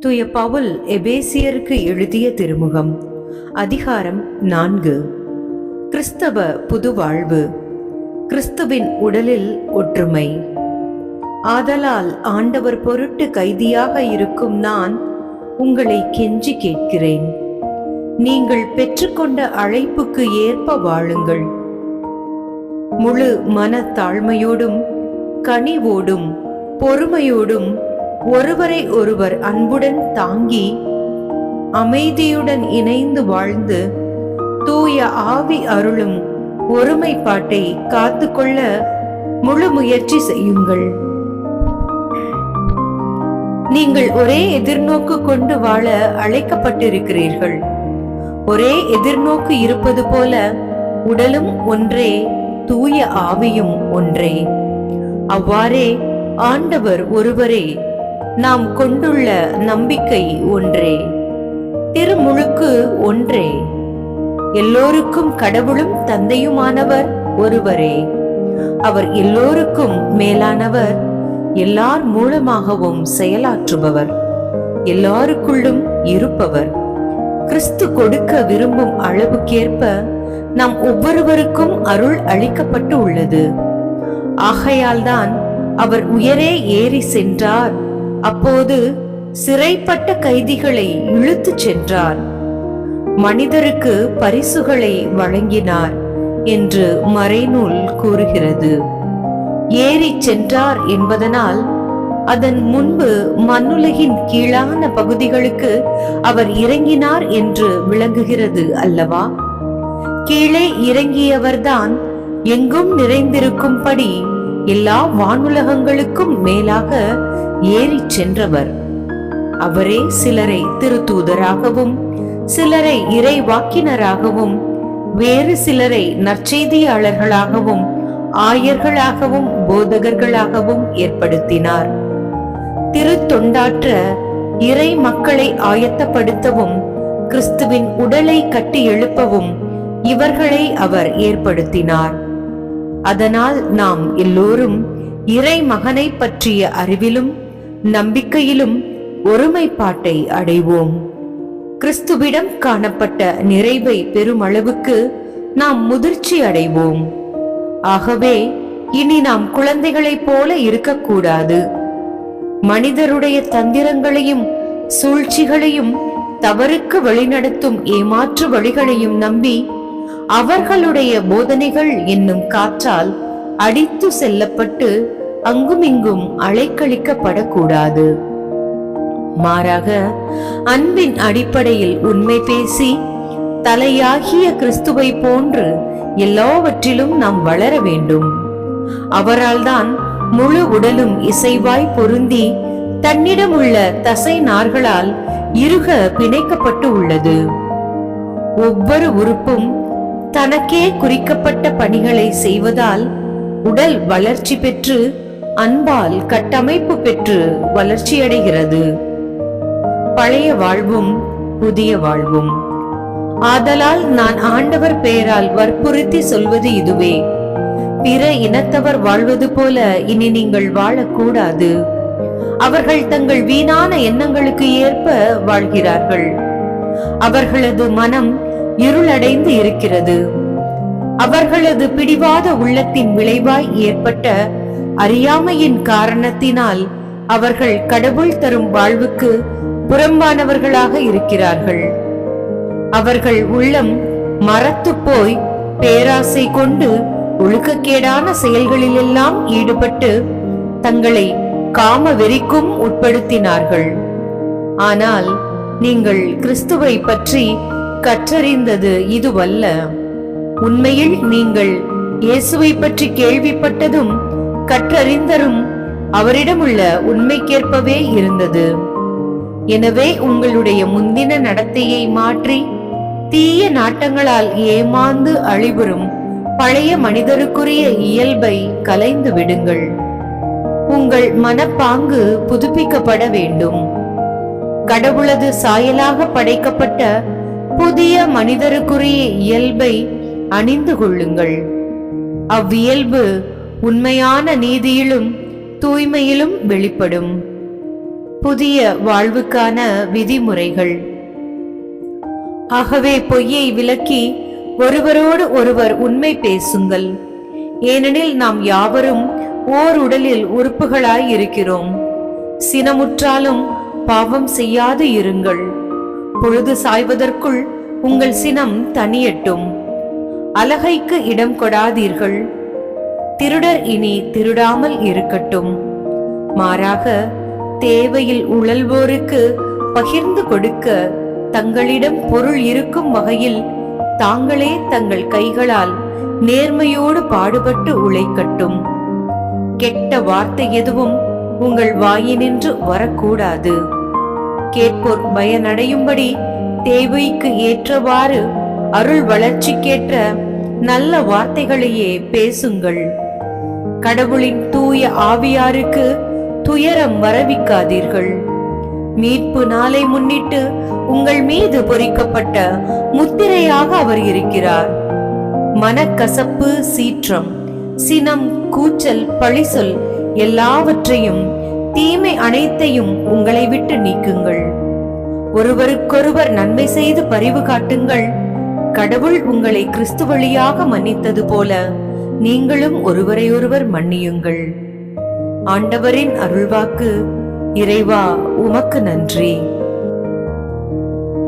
தூய பவுல் எபேசியருக்கு எழுதிய திருமுகம் அதிகாரம் நான்கு. கிறிஸ்தவ புது வாழ்வு கிறிஸ்துவின் உடலில் ஒற்றுமை. ஆதலால் ஆண்டவர் பொருட்டு கைதியாக இருக்கும் நான் உங்களை கெஞ்சி கேட்கிறேன். நீங்கள் பெற்றுக்கொண்ட அழைப்புக்கு ஏற்ப வாழுங்கள். முழு மனத்தாழ்மையோடும் கனிவோடும் பொறுமையோடும் ஒருவரை ஒருவர் அன்புடன் தாங்கி அமைதியுடன் இணைந்து வாழ்ந்து தூய ஆவி அருளும் ஒருமைப்பாட்டை காத்துக்கொள்ள முழு முயற்சி செய்யுங்கள். நீங்கள் ஒரே எதிர்நோக்கு கொண்டு வாழ அழைக்கப்பட்டிருக்கிறீர்கள். ஒரே எதிர்நோக்கு இருப்பது போல உடலும் ஒன்றே தூய ஆவியும் ஒன்றே. அவ்வாறே ஆண்டவர் ஒருவரே நாம் கொண்டுள்ள நம்பிக்கை ஒன்றே. திருமுழுக்கு ஒன்றே. எல்லோருக்கும் கடவுளும் தந்தையுமானவர் ஒருவரே. அவர் எல்லோருக்கும் மேலானவர் எல்லார் மூலமாகவும் செயலாற்றுபவர் எல்லாருக்குள்ளும் இருப்பவர். கிறிஸ்து கொடுக்க விரும்பும் அளவுக்கேற்ப நாம் ஒவ்வொருவருக்கும் அருள் அளிக்கப்பட்டு உள்ளது ஆகையால்தான் அவர் உயரே ஏறி சென்றார். அப்போது சிறைப்பட்ட கைதிகளை இழுத்துச் சென்றார். மனிதருக்கு பரிசுகளை வழங்கினார் என்று மறைநூல் கூறுகிறது. ஏறி சென்றார் என்பதனால் அதன் முன்பு மண்ணுலகின் கீழான பகுதிகளுக்கு அவர் இறங்கினார் என்று விளங்குகிறது அல்லவா? கீழே இறங்கியவர்தான் எங்கும் நிறைந்திருக்கும்படி எல்லா வானுலகங்களுக்கும் மேலாக ஏறிச் சென்றவர். அவரே சிலரை திருத்தூதராகவும் சிலரை இறைவாக்கினராகவும் வேறு சிலரை நற்செய்தியாளர்களாகவும் ஆயர்களாகவும் போதகர்களாகவும் ஏற்படுத்தினார். திருத்தொண்டாற்ற இறை மக்களை ஆயத்தப்படுத்தவும் கிறிஸ்துவின் உடலை கட்டி எழுப்பவும் இவர்களை அவர் ஏற்படுத்தினார். அதனால் நாம் எல்லோரும் இறை மகனை பற்றிய அறிவிலும் நம்பிக்கையிலும் ஒருமைப்பாட்டை அடைவோம். கிறிஸ்துவிடம் காணப்பட்ட நிறைவை பெருமளவுக்கு நாம் முதிர்ச்சி அடைவோம். ஆகவே இனி நாம் குழந்தைகளைப் போல இருக்கக்கூடாது. மனிதருடைய தந்திரங்களையும் சூழ்ச்சிகளையும் தவறுக்கு வழிநடத்தும் ஏமாற்று வழிகளையும் நம்பி அவர்களுடைய போதனைகள் என்னும் காற்றால் அடித்து செல்லப்பட்டு அங்குமிங்கும் அலைக்கழிக்கப்படக்கூடாது. மாறாக அன்பின் அடிப்படையில் உண்மை பேசி தலையாகிய கிறிஸ்துவை போன்று எல்லாவற்றிலும் நாம் வளர வேண்டும். அவரால்தான் முழு உடலும் இசைவாய் பொருந்தி தன்னிடம் உள்ள தசை நார்களால் இருக பிணைக்கப்பட்டு உள்ளது. ஒவ்வொரு உறுப்பும் தனக்கே குறிக்கப்பட்ட பணிகளை செய்வதால் உடல் வளர்ச்சி பெற்று அன்பால் கட்டமைப்பு பெற்று வளர்ச்சியடைகிறது. பழைய வாழ்வும் புதிய வாழ்வும். ஆதலால் நான் ஆண்டவர் பெயரால் வற்புறுத்தி சொல்வது இதுவே. பிற இனத்தவர் வாழ்வது போல இனி நீங்கள் வாழக்கூடாது. அவர்கள் தங்கள் வீணான எண்ணங்களுக்கு ஏற்ப வாழ்கிறார்கள். அவர்களது மனம் இருளடைந்து இருக்கிறது. அவர்களது பிடிவாத உள்ளத்தின் விளைவாய் ஏற்பட்ட அறியாமையின் காரணத்தினால் அவர்கள் கடவுள் தரும் வாழ்வுக்கு புறம்பானவர்களாக இருக்கிறார்கள். அவர்கள் உள்ளம் மரத்து போய் பேராசை கொண்டு ஒழுக்கக்கேடான செயல்களிலெல்லாம் ஈடுபட்டு தங்களை காம வெறிக்கும் உட்படுத்தினார்கள். ஆனால் நீங்கள் கிறிஸ்துவை பற்றி கற்றறிந்தது இதுவல்ல. உண்மையில் நீங்கள் இயேசுவை பற்றி கேள்விப்பட்டதும் கற்றறிந்தரும். அவரிடமுள்ள உண்மைக்கேற்பவே இருந்தது. எனவே உங்களுடைய முந்தின நடத்தையை மாற்றி தீய நாட்டங்களால் ஏமாந்து அழிவுறும் பழைய மனிதருக்குரிய இயல்பை கலைந்து விடுங்கள். உங்கள் மனப்பாங்கு புதுப்பிக்கப்பட வேண்டும். கடவுளது சாயலாக படைக்கப்பட்ட புதிய மனிதருக்குரிய இயல்பை அணிந்து கொள்ளுங்கள். அவ்வியல்பு உண்மையான நீதியிலும் தூய்மையிலும் வெளிப்படும். புதிய வாழ்வுக்கான விதிமுறைகள். ஆகவே பொய்யை விலக்கி ஒருவரோடு ஒருவர் உண்மை பேசுங்கள். ஏனெனில் நாம் யாவரும் ஓர் உடலில் உறுப்புகளாய் இருக்கிறோம். சினமுற்றாலும் பாவம் செய்யாது இருங்கள். பொழுது சாய்வதற்குள் உங்கள் சினம் தனியட்டும். அலகைக்கு இடம் கொடாதீர்கள். திருடர் இனி திருடாமல் இருக்கட்டும். மாறாக தேவையில் உழல்வோருக்கு பகிர்ந்து கொடுக்க தங்களிடம் பொருள் இருக்கும் வகையில் தாங்களே தங்கள் கைகளால் நேர்மையோடு பாடுபட்டு உழைக்கட்டும். கெட்ட வார்த்தை எதுவும் உங்கள் வாயினின்று வரக்கூடாது. கேட்போர் பயனடையும்படி தேவைக்கு ஏற்றவாறு அருள் வளர்ச்சிக்கேற்ற நல்ல வார்த்தைகளையே பேசுங்கள். கடவுளின் தூய ஆவியாருக்கு துயரம் வரவிக்காதீர்கள். மீட்பு நாளை முன்னிட்டு உங்கள் மீது பொறிக்கப்பட்ட முத்திரையாக அவர் இருக்கிறார். மனக்கசப்பு சீற்றம் சினம் கூச்சல் பழிசொல் எல்லாவற்றையும் தீமை அனைத்தையும் உங்களை விட்டு நீக்குங்கள். ஒருவருக்கொருவர் நன்மை செய்து பரிவு காட்டுங்கள். கடவுள் உங்களை கிறிஸ்து வழியாக மன்னித்தது போல நீங்களும் ஒருவரையொருவர் மன்னியுங்கள். ஆண்டவரின் அருள்வாக்கு இறைவா உமக்கு நன்றி.